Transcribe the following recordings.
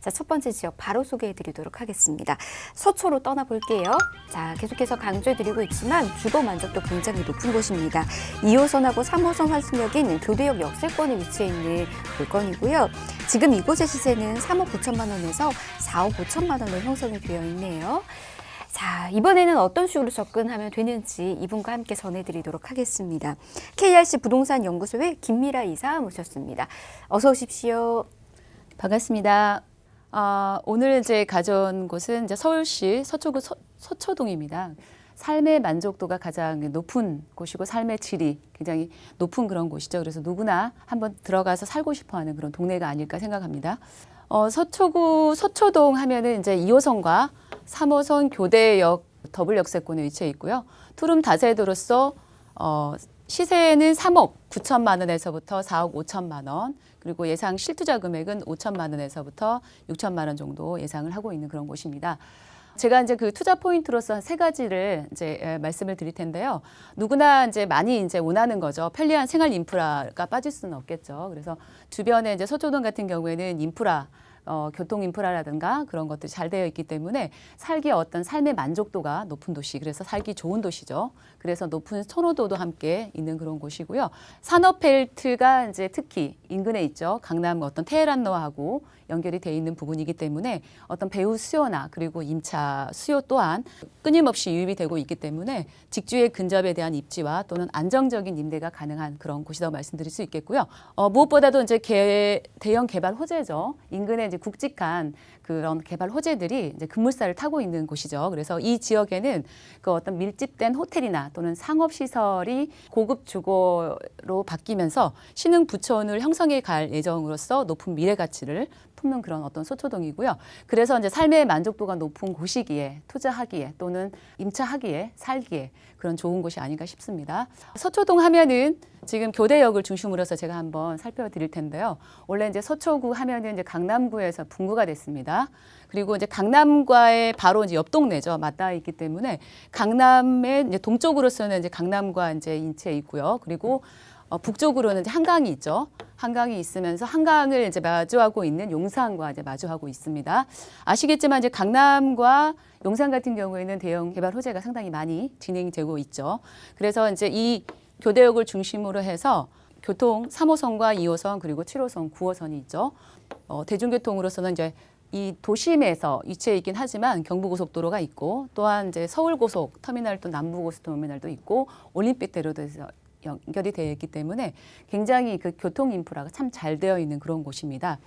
자, 첫 번째 지역 바로 소개해 드리도록 하겠습니다. 서초로 떠나볼게요. 자, 계속해서 강조해 드리고 있지만 주거 만족도 굉장히 높은 곳입니다. 2호선하고 3호선 환승역이 있는 교대역 역세권에 위치해 있는 물건이고요. 지금 이곳의 시세는 3억 9천만 원에서 4억 5천만 원으로 형성이 되어 있네요. 자, 이번에는 어떤 식으로 접근하면 되는지 이분과 함께 전해드리도록 하겠습니다. KRC 부동산 연구소의 김미라 이사 모셨습니다. 어서 오십시오. 반갑습니다. 아, 오늘 이제 가져온 곳은 이제 서울시 서초구 서, 서초동입니다. 삶의 만족도가 가장 높은 곳이고 삶의 질이 굉장히 높은 그런 곳이죠. 그래서 누구나 한번 들어가서 살고 싶어 하는 그런 동네가 아닐까 생각합니다. 어, 서초구 서초동 하면은 이제 2호선과 3호선 교대역 더블 역세권에 위치해 있고요. 투룸 다세도로서 어, 시세는 3억 9천만 원에서부터 4억 5천만 원, 그리고 예상 실투자 금액은 5천만 원에서부터 6천만 원 정도 예상을 하고 있는 그런 곳입니다. 제가 이제 그 투자 포인트로서 세 가지를 이제 에, 말씀을 드릴 텐데요. 누구나 이제 많이 이제 원하는 거죠. 편리한 생활 인프라가 빠질 수는 없겠죠. 그래서 주변에 이제 서초동 같은 경우에는 인프라 어, 교통 인프라라든가 그런 것들이 잘 되어 있기 때문에 살기 어떤 삶의 만족도가 높은 도시, 그래서 살기 좋은 도시죠. 그래서 높은 선호도도 함께 있는 그런 곳이고요. 산업 벨트가 이제 특히 인근에 있죠. 강남 어떤 테헤란로하고 연결이 돼 있는 부분이기 때문에 어떤 배우 수요나 그리고 임차 수요 또한 끊임없이 유입이 되고 있기 때문에 직주의 근접에 대한 입지와 또는 안정적인 임대가 가능한 그런 곳이라고 말씀드릴 수 있겠고요. 어, 무엇보다도 이제 개, 대형 개발 호재죠. 인근에 이제 굵직한 그런 개발 호재들이 이제 급물살을 타고 있는 곳이죠. 그래서 이 지역에는 그 어떤 밀집된 호텔이나 또는 상업 시설이 고급 주거로 바뀌면서 신흥 부촌을 형성해 갈 예정으로서 높은 미래 가치를 품는 그런 어떤 소초동이고요. 그래서 이제 삶의 만족도가 높은 곳이기에 투자하기에 또는 임차하기에 살기에 그런 좋은 곳이 아닌가 싶습니다. 서초동 하면은 지금 교대역을 중심으로서 제가 한번 살펴드릴 텐데요. 원래 이제 서초구 하면은 이제 강남구에 서 분구가 됐습니다. 그리고 이제 강남과의 바로 이제 옆 동네죠. 맞닿아 있기 때문에 강남의 이제 동쪽으로서는 이제 강남과 이제 인체에 있고요. 그리고 어, 북쪽으로는 이제 한강이 있죠. 한강이 있으면서 한강을 이제 마주하고 있는 용산과 이제 마주하고 있습니다. 아시겠지만 이제 강남과 용산 같은 경우에는 대형 개발 호재가 상당히 많이 진행되고 있죠. 그래서 이제 이 교대역을 중심으로 해서 교통 3호선과 2호선 그리고 7호선, 9호선이 있죠. 어, 대중교통으로서는 이제 이 도심에서 위치해 있긴 하지만 경부고속도로가 있고 또한 이제 서울고속 터미널 또 남부고속 터미널도 있고 올림픽대로도 연결이 되어 있기 때문에 굉장히 그 교통 인프라가 참 잘 되어 있는 그런 곳입니다.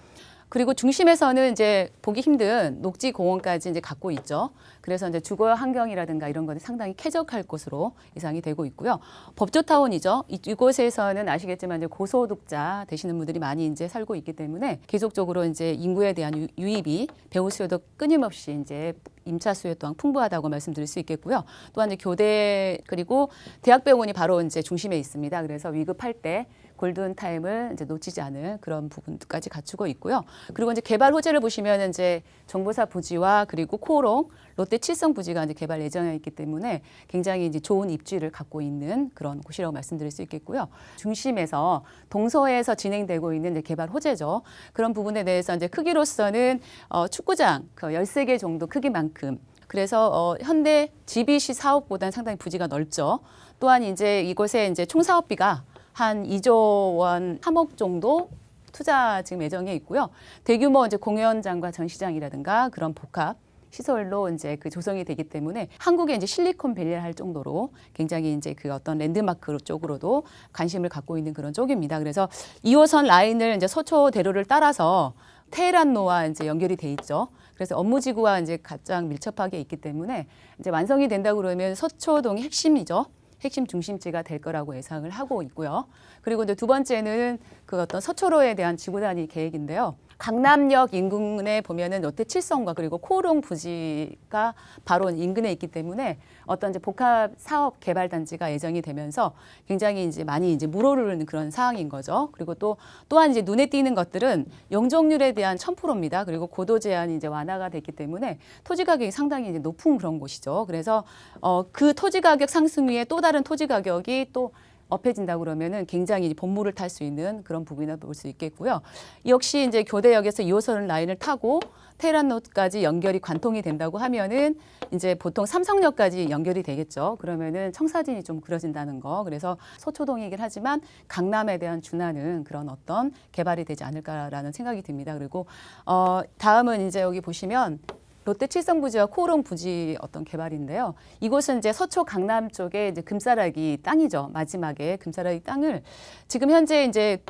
그리고 중심에서는 이제 보기 힘든 녹지 공원까지 이제 갖고 있죠. 그래서 이제 주거 환경이라든가 이런 것이 상당히 쾌적할 곳으로 예상이 되고 있고요. 법조타운이죠. 이- 이곳에서는 아시겠지만 이제 고소득자 되시는 분들이 많이 이제 살고 있기 때문에 계속적으로 이제 인구에 대한 유- 유입이 배우 수요도 끊임없이 이제 임차 수요 또한 풍부하다고 말씀드릴 수 있겠고요. 또한 이제 교대 그리고 대학병원이 바로 이제 중심에 있습니다. 그래서 위급할 때 골든 타임을 이제 놓치지 않을 그런 부분까지 갖추고 있고요. 그리고 이제 개발 호재를 보시면 이제 정보사 부지와 그리고 코오롱, 롯데 칠성 부지가 이제 개발 예정에 있기 때문에 굉장히 이제 좋은 입지를 갖고 있는 그런 곳이라고 말씀드릴 수 있겠고요. 중심에서 동서에서 진행되고 있는 개발 호재죠. 그런 부분에 대해서 이제 크기로서는 어, 축구장 그 13개 정도 크기만큼 그래서 어, 현대 GBC 사업보다는 상당히 부지가 넓죠. 또한 이제 이곳에 이제 총 사업비가 한 2조 원 3억 정도 투자 지금 예정에 있고요. 대규모 이제 공연장과 전시장이라든가 그런 복합 시설로 이제 그 조성이 되기 때문에 한국에 이제 실리콘밸리를 할 정도로 굉장히 이제 그 어떤 랜드마크 쪽으로도 관심을 갖고 있는 그런 쪽입니다. 그래서 2호선 라인을 이제 서초 대로를 따라서 테헤란로와 이제 연결이 돼 있죠. 그래서 업무 지구와 이제 가장 밀접하게 있기 때문에 이제 완성이 된다 그러면 서초동이 핵심이죠. 핵심 중심지가 될 거라고 예상을 하고 있고요. 그리고 이제 두 번째는 그 어떤 서초로에 대한 지구 단위 계획인데요. 강남역 인근에 보면은 롯데 칠성과 그리고 코오롱 부지가 바로 인근에 있기 때문에 어떤 이제 복합 사업 개발 단지가 예정이 되면서 굉장히 이제 많이 이제 물오르는 그런 상황인 거죠. 그리고 또 또한 이제 눈에 띄는 것들은 용적률에 대한 1000%입니다. 그리고 고도 제한이 이제 완화가 됐기 때문에 토지 가격이 상당히 이제 높은 그런 곳이죠. 그래서 어, 그 토지 가격 상승 위에 또 다른 토지 가격이 또 업해진다 그러면은 굉장히 본물을 탈 수 있는 그런 부분이라 볼수 있겠고요. 역시 이제 교대역에서 2호선 라인을 타고 테란로까지 연결이 관통이 된다고 하면은 이제 보통 삼성역까지 연결이 되겠죠. 그러면은 청사진이 좀 그려진다는 거. 그래서 서초동이긴 하지만 강남에 대한 준하는 그런 어떤 개발이 되지 않을까라는 생각이 듭니다. 그리고 어 다음은 이제 여기 보시면 롯데 칠성 부지와 코오롱 부지 어떤 개발인데요. 이곳은 이제 서초 강남 쪽에 이제 금싸라기 땅이죠. 마지막에 금싸라기 땅을 지금 현재 이제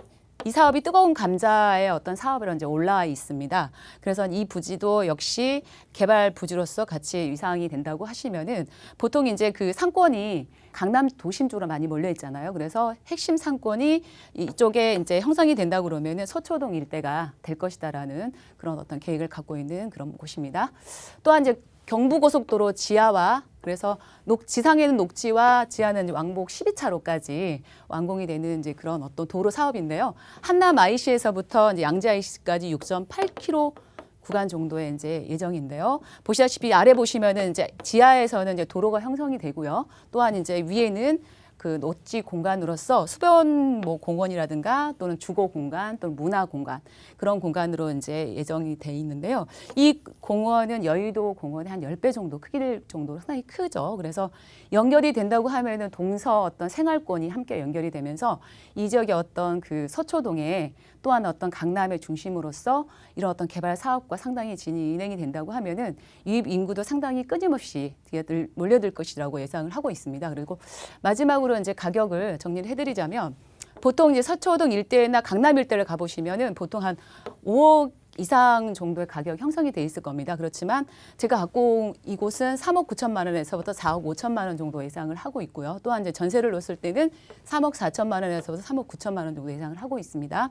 이 사업이 뜨거운 감자의 어떤 사업으로 이제 올라와 있습니다. 그래서 이 부지도 역시 개발 부지로서 같이 위상이 된다고 하시면은 보통 이제 그 상권이 강남 도심 쪽으로 많이 몰려 있잖아요. 그래서 핵심 상권이 이쪽에 이제 형성이 된다 그러면은 서초동 일대가 될 것이다라는 그런 어떤 계획을 갖고 있는 그런 곳입니다. 또한 이제 경부고속도로 지하와 그래서 녹, 지상에는 녹지와 지하는 왕복 12차로까지 완공이 되는 이제 그런 어떤 도로 사업인데요. 한남 IC에서부터 이제 양재 IC까지 6.8km 구간 정도의 이제 예정인데요. 보시다시피 아래 보시면은 이제 지하에서는 이제 도로가 형성이 되고요. 또한 이제 위에는 그 녹지 공간으로서 수변 뭐 공원이라든가 또는 주거 공간 또는 문화 공간 그런 공간으로 이제 예정이 돼 있는데요. 이 공원은 여의도 공원의 한 10배 정도 크기를 정도로 상당히 크죠. 그래서 연결이 된다고 하면은 동서 어떤 생활권이 함께 연결이 되면서 이 지역의 어떤 그 서초동에 또한 어떤 강남의 중심으로서 이런 어떤 개발 사업과 상당히 진행이 된다고 하면은 유입 인구도 상당히 끊임없이 몰려들 것이라고 예상을 하고 있습니다. 그리고 마지막으로 이제 가격을 정리를 해드리자면 보통 이제 서초동 일대나 강남 일대를 가보시면은 보통 한 5억 이상 정도의 가격 형성이 돼 있을 겁니다. 그렇지만 제가 갖고 온 이곳은 3억 9천만 원에서부터 4억 5천만 원 정도 예상을 하고 있고요. 또한 이제 전세를 놓았을 때는 3억 4천만 원에서부터 3억 9천만 원 정도 예상을 하고 있습니다.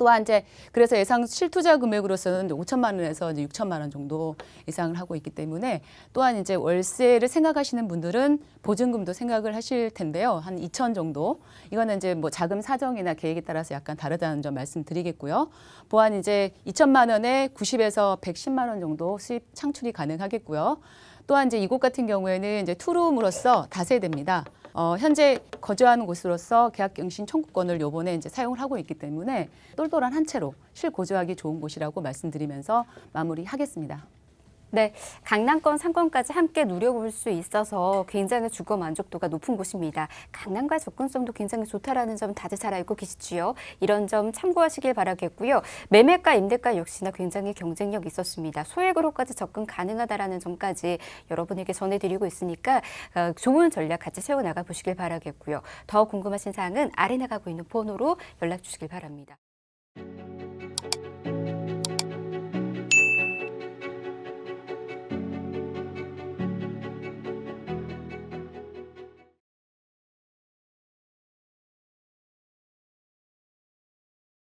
또한 이제 그래서 예상 실투자 금액으로서는 5천만 원에서 이제 6천만 원 정도 예상을 하고 있기 때문에 또한 이제 월세를 생각하시는 분들은 보증금도 생각을 하실 텐데요. 한 2천 정도. 이거는 이제 뭐 자금 사정이나 계획에 따라서 약간 다르다는 점 말씀드리겠고요. 보안 이제 2천만 원에 90에서 110만 원 정도 수입 창출이 가능하겠고요. 또한 이제 이곳 같은 경우에는 이제 투룸으로서 다세대입니다. 어, 현재 거주하는 곳으로서 계약갱신 청구권을 요번에 이제 사용을 하고 있기 때문에 똘똘한 한 채로 실거주하기 좋은 곳이라고 말씀드리면서 마무리하겠습니다. 네, 강남권 상권까지 함께 누려볼 수 있어서 굉장히 주거 만족도가 높은 곳입니다. 강남과 접근성도 굉장히 좋다라는 점 다들 잘 알고 계시지요. 이런 점 참고하시길 바라겠고요. 매매가 임대가 역시나 굉장히 경쟁력 있었습니다. 소액으로까지 접근 가능하다라는 점까지 여러분에게 전해드리고 있으니까 어, 좋은 전략 같이 세워 나가 보시길 바라겠고요. 더 궁금하신 사항은 아래 나가고 있는 번호로 연락 주시길 바랍니다.